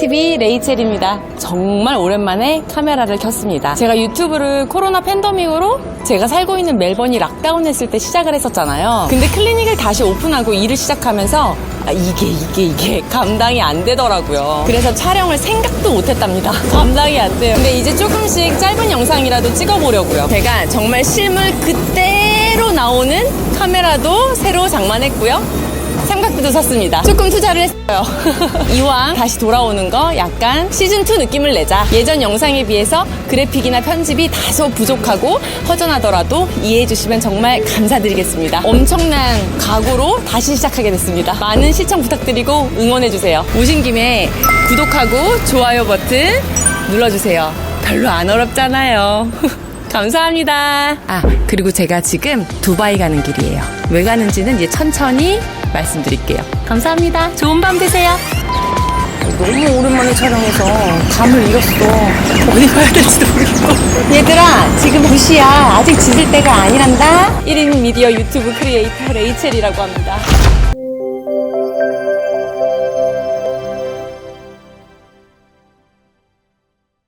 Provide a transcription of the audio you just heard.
TV 레이첼입니다. 정말 오랜만에 카메라를 켰습니다. 제가 유튜브를 코로나 팬데믹으로 제가 살고 있는 멜번이 락다운 했을 때 시작을 했었잖아요. 근데 클리닉을 다시 오픈하고 일을 시작하면서 아, 이게 이게 이게 감당이 안 되더라고요. 그래서 촬영을 생각도 못 했답니다. 감당이 안 돼요. 근데 이제 조금씩 짧은 영상이라도 찍어보려고요. 제가 정말 실물 그대로 나오는 카메라도 새로 장만했고요. 삼각대도 샀습니다. 조금 투자를 했어요. 이왕 다시 돌아오는 거 약간 시즌2 느낌을 내자. 예전 영상에 비해서 그래픽이나 편집이 다소 부족하고 허전하더라도 이해해 주시면 정말 감사드리겠습니다. 엄청난 각오로 다시 시작하게 됐습니다. 많은 시청 부탁드리고 응원해 주세요. 오신 김에 구독하고 좋아요 버튼 눌러주세요. 별로 안 어렵잖아요. 감사합니다. 아, 그리고 제가 지금 두바이 가는 길이에요. 왜 가는지는 이제 천천히 말씀드릴게요. 감사합니다. 좋은 밤 되세요. 너무 오랜만에 촬영해서 감을 잃었어. 어디 가야 될지도 모르겠고. 얘들아, 지금 2시야. 아직 짖을 때가 아니란다. 1인 미디어 유튜브 크리에이터 레이첼이라고 합니다.